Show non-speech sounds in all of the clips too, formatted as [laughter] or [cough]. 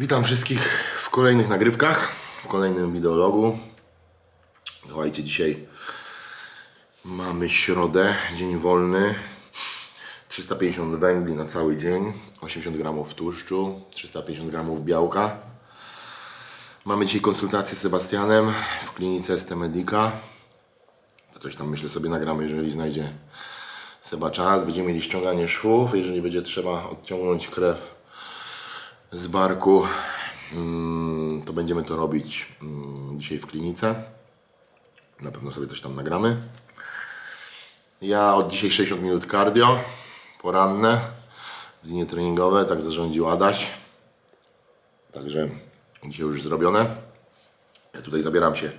Witam wszystkich w kolejnych nagrywkach, w kolejnym wideologu. Słuchajcie, dzisiaj mamy środę, dzień wolny. 350 węgli na cały dzień, 80 gramów tłuszczu, 350 gramów białka. Mamy dzisiaj konsultację z Sebastianem w klinice ST Medica. To coś tam myślę sobie nagramy, jeżeli znajdzie Seba czas. Będziemy mieli ściąganie szwów, jeżeli będzie trzeba odciągnąć krew z barku, mm, to będziemy to robić mm, dzisiaj w klinice. Na pewno sobie coś tam nagramy. Ja od dzisiaj 60 minut cardio, poranne, wznie treningowe, tak zarządził Adaś. Także dzisiaj już zrobione. Ja tutaj zabieram się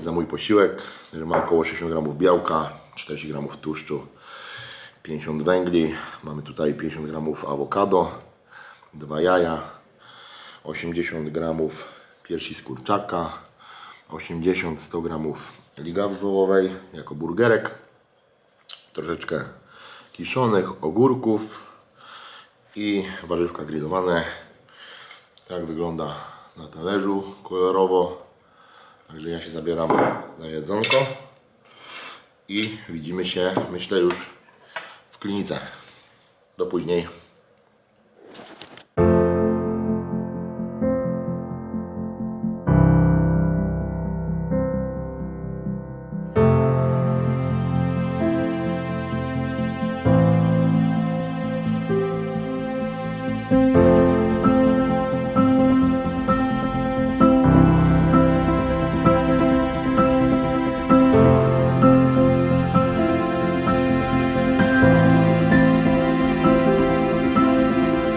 za mój posiłek, który ma około 60 gramów białka, 40 gramów tłuszczu, 50 węgli. Mamy tutaj 50 gramów awokado, dwa jaja, 80 gramów piersi z kurczaka, 80-100 gramów ligawy wołowej jako burgerek, troszeczkę kiszonych ogórków i warzywka grillowane. Tak wygląda na talerzu kolorowo. Także ja się zabieram za jedzonko i widzimy się, myślę, już w klinice. Do później.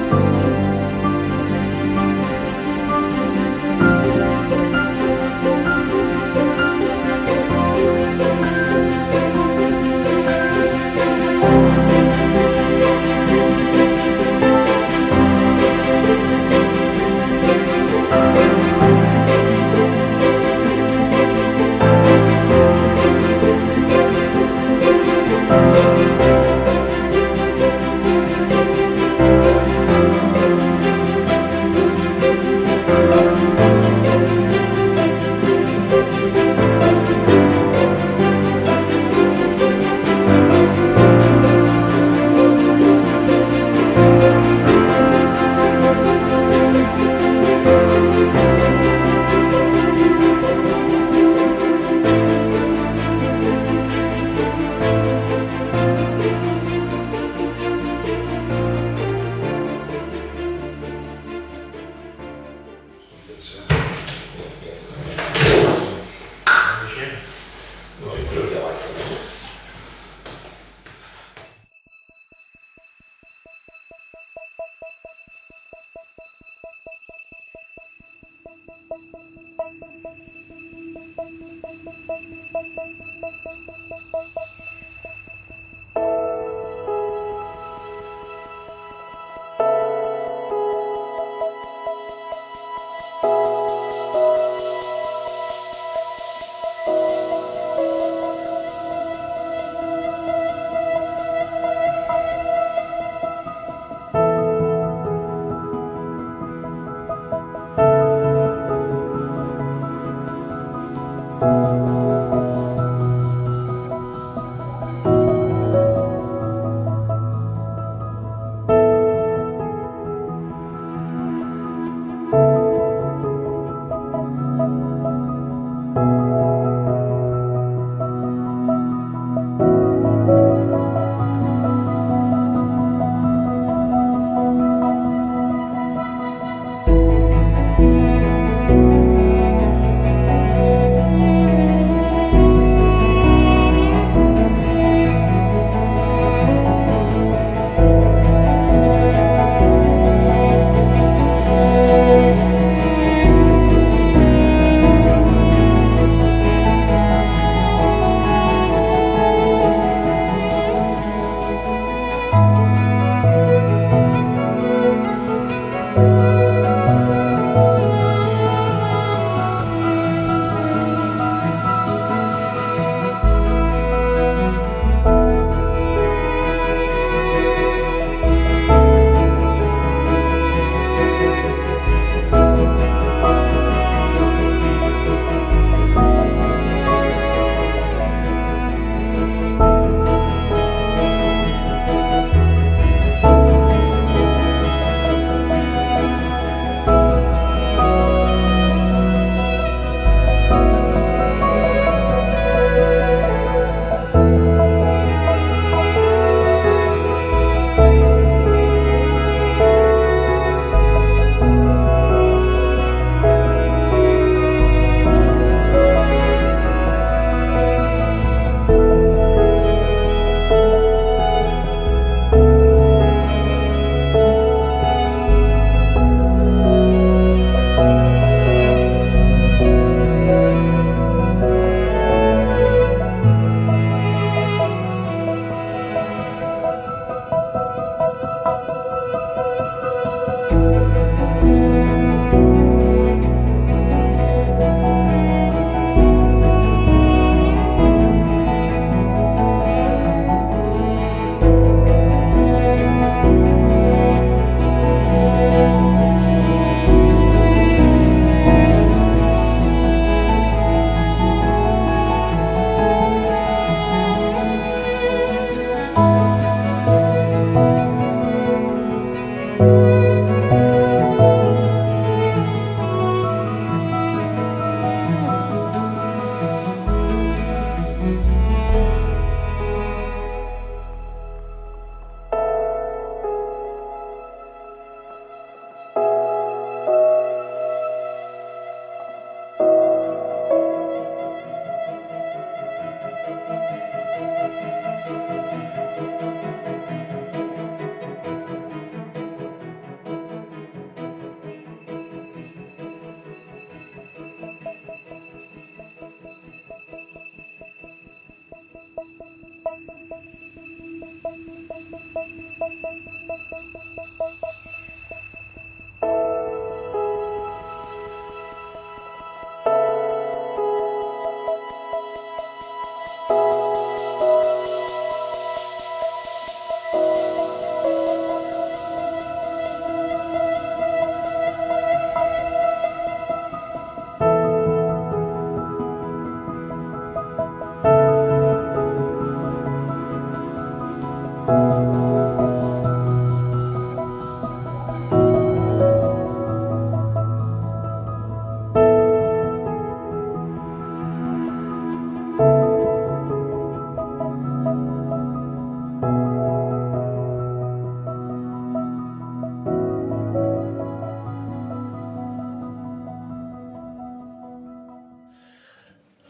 No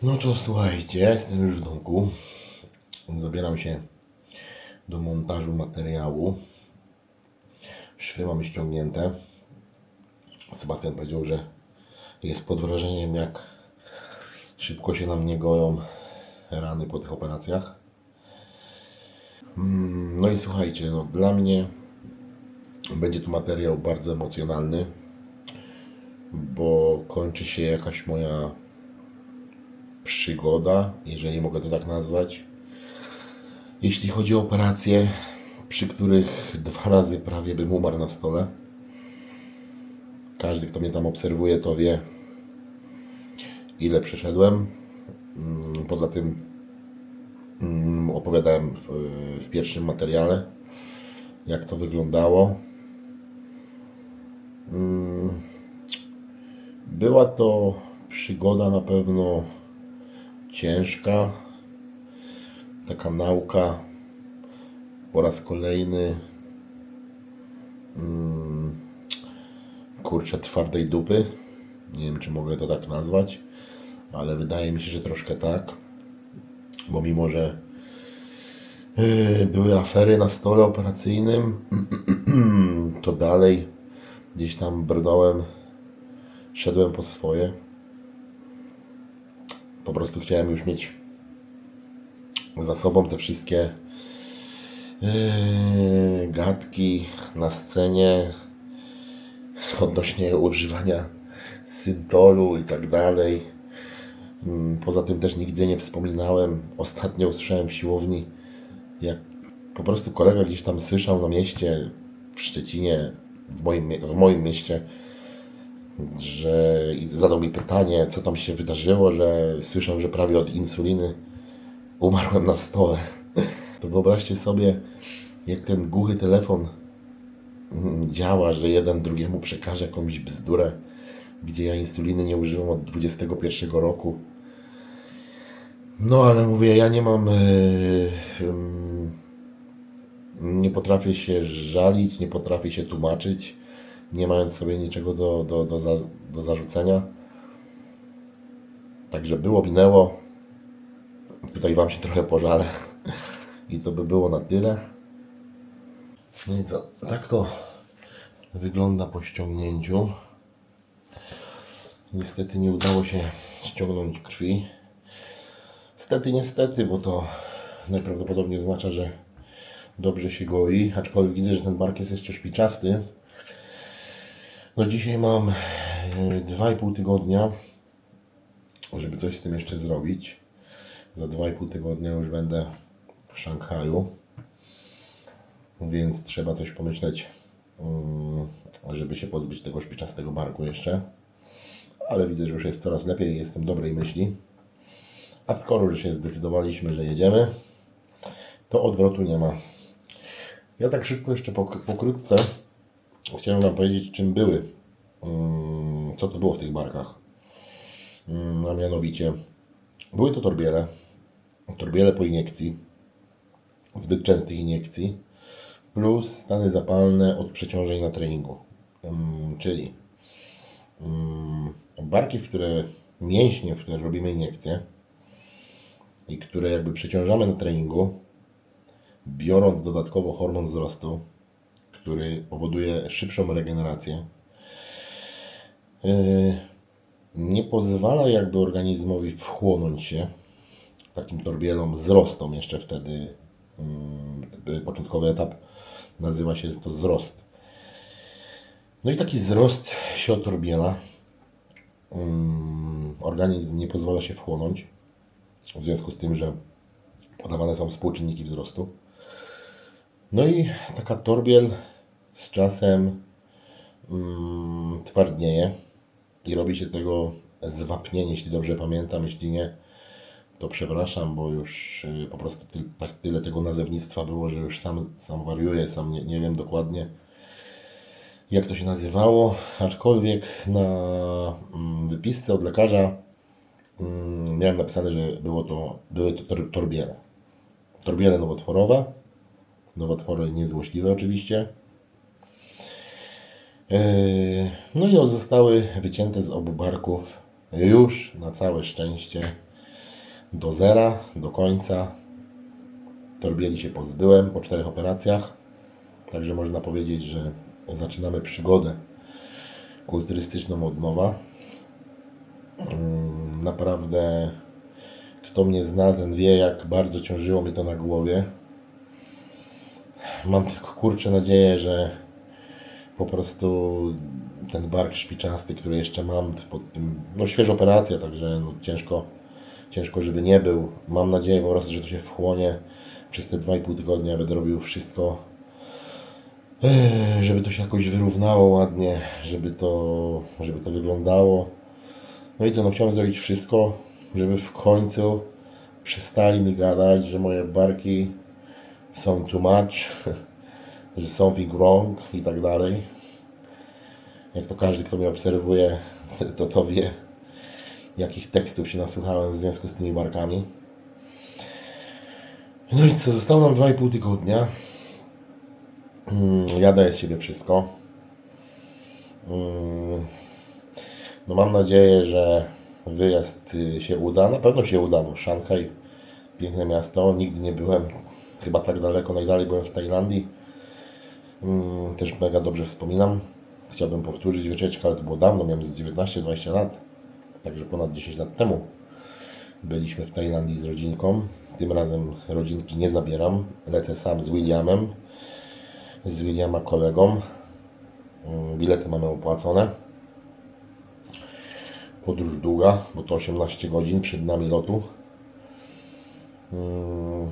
No to słuchajcie, jestem już w domku. Zabieram się do montażu materiału. Szwy mamy ściągnięte. Sebastian powiedział, że jest pod wrażeniem, jak szybko się nam nie goją rany po tych operacjach. Mm, No i słuchajcie, no dla mnie będzie to materiał bardzo emocjonalny, bo kończy się jakaś moja przygoda, jeżeli mogę to tak nazwać. Jeśli chodzi o operacje, przy których dwa razy prawie bym umarł na stole. Każdy, kto mnie tam obserwuje, to wie, ile przeszedłem. Mm, Poza tym mm, opowiadałem w, w pierwszym materiale, jak to wyglądało. Mm, Była to przygoda na pewno ciężka, taka nauka po raz kolejny mm, kurczę twardej dupy. Nie wiem, czy mogę to tak nazwać, ale wydaje mi się, że troszkę tak, bo mimo, że yy, były afery na stole operacyjnym, [clears throat] to dalej gdzieś tam brnąłem, szedłem po swoje. Po prostu chciałem już mieć za sobą te wszystkie yy, gadki na scenie odnośnie używania syntolu i tak dalej. Mm, Poza tym też nigdzie nie wspominałem. Ostatnio usłyszałem w siłowni, jak po prostu kolega gdzieś tam słyszał na mieście w Szczecinie, w moim, w moim mieście, że zadał mi pytanie, co tam się wydarzyło, że słyszał, że prawie od insuliny umarłem na stole. To wyobraźcie sobie, jak ten głuchy telefon mm, działa, że jeden drugiemu przekaże jakąś bzdurę, gdzie ja insuliny nie używam od 21 roku. No ale mówię, ja nie mam. Yy, ym, nie potrafię się żalić, nie potrafię się tłumaczyć, nie mając sobie niczego do, do, do, za, do zarzucenia. Także było, minęło. Tutaj Wam się trochę pożalę. [laughs] I to by było na tyle. No i co? Tak to wygląda po ściągnięciu. Niestety nie udało się ściągnąć krwi. Stety, niestety, bo to najprawdopodobniej oznacza, że dobrze się goi, aczkolwiek widzę, że ten bark jest jeszcze szpiczasty. No dzisiaj mam e, 2,5 tygodnia, żeby coś z tym jeszcze zrobić. Za 2,5 tygodnia już będę w Szanghaju, więc trzeba coś pomyśleć, mm, żeby się pozbyć tego szpiczastego barku jeszcze. Ale widzę, że już jest coraz lepiej, jestem dobrej myśli. A skoro już się zdecydowaliśmy, że jedziemy, to odwrotu nie ma. Ja tak szybko jeszcze pok- pokrótce chciałem Wam powiedzieć, czym były, mm, co to było w tych barkach. Mm, A mianowicie, były to torbiele, torbiele po iniekcji, zbyt częstych iniekcji, plus stany zapalne od przeciążeń na treningu. Mm, Czyli barki, w które mięśnie, w które robimy iniekcje i które jakby przeciążamy na treningu, biorąc dodatkowo hormon wzrostu, który powoduje szybszą regenerację, yy, nie pozwala jakby organizmowi wchłonąć się takim torbielom, wzrostom jeszcze wtedy. mm, Początkowy etap nazywa się to wzrost. No i taki wzrost się otorbiela. Organizm nie pozwala się wchłonąć, w związku z tym, że podawane są współczynniki wzrostu. No i taka torbiel z czasem mm, twardnieje i robi się tego zwapnienie, jeśli dobrze pamiętam. Jeśli nie, to przepraszam, bo już y, po prostu ty, tak tyle tego nazewnictwa było, że już sam, sam wariuję, sam nie, nie wiem dokładnie jak to się nazywało, aczkolwiek na mm, wypisce od lekarza mm, miałem napisane, że było to, były to tor, torbiele. Torbiele nowotworowe, nowotwory niezłośliwe oczywiście. Yy, No i zostały wycięte z obu barków już na całe szczęście do zera, do końca. Torbieli się pozbyłem po czterech operacjach. Także można powiedzieć, że zaczynamy przygodę kulturystyczną od nowa. Mm, Naprawdę, kto mnie zna, ten wie, jak bardzo ciążyło mi to na głowie. Mam tylko kurczę nadzieję, że po prostu ten bark szpiczasty, który jeszcze mam pod tym, no świeża operacja, także no ciężko, ciężko, żeby nie był. Mam nadzieję po prostu, że to się wchłonie przez te 2,5 tygodnia. Będę robił wszystko, Ech, żeby to się jakoś wyrównało ładnie, żeby to, żeby to wyglądało. No i co, no chciałem zrobić wszystko, żeby w końcu przestali mi gadać, że moje barki są too much, [laughs] że something wrong i tak dalej. Jak to każdy, kto mnie obserwuje, to to wie, jakich tekstów się nasłuchałem w związku z tymi barkami. No i co, zostało nam 2,5 tygodnia. Mm, Ja daję z siebie wszystko. Mm, No mam nadzieję, że wyjazd y, się uda. Na pewno się uda, bo Szanghaj, piękne miasto. Nigdy nie byłem, chyba tak daleko, najdalej byłem w Tajlandii. Mm, Też mega dobrze wspominam. Chciałbym powtórzyć wycieczkę, ale to było dawno, miałem z 19-20 lat. Także ponad 10 lat temu byliśmy w Tajlandii z rodzinką. Tym razem rodzinki nie zabieram. Lecę sam z Williamem, z Williama kolegą. Mm, Bilety mamy opłacone. Podróż długa, bo to 18 godzin przed nami lotu. Mm,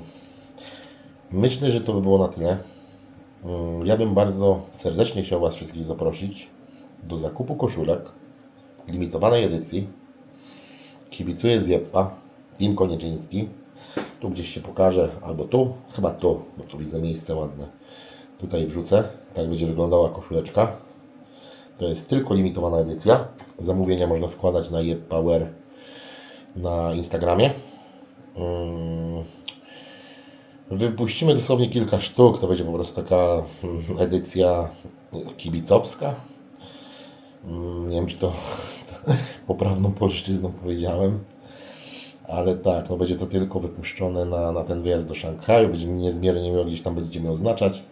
Myślę, że to by było na tyle. Mm, Ja bym bardzo serdecznie chciał Was wszystkich zaprosić do zakupu koszulek limitowanej edycji. Kibicuję z Jeppa, Team Konieczyński. Tu gdzieś się pokaże, albo tu, chyba tu, bo tu widzę miejsce ładne. Tutaj wrzucę, tak będzie wyglądała koszuleczka. To jest tylko limitowana edycja. Zamówienia można składać na Power na Instagramie. Wypuścimy dosłownie kilka sztuk. To będzie po prostu taka mm, edycja kibicowska. Mm, Nie wiem, czy to [laughs] poprawną polszczyzną powiedziałem. Ale tak, no będzie to tylko wypuszczone na, na ten wyjazd do Szanghaju. Będziemy niezmiernie miło, gdzieś tam będziecie mnie oznaczać.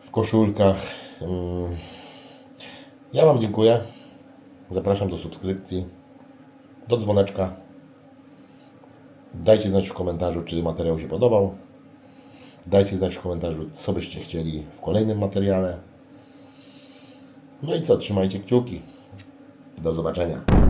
W koszulkach. Mm. Ja Wam dziękuję. Zapraszam do subskrypcji, do dzwoneczka. Dajcie znać w komentarzu, czy materiał się podobał. Dajcie znać w komentarzu, co byście chcieli w kolejnym materiale. No i co, trzymajcie kciuki. Do zobaczenia.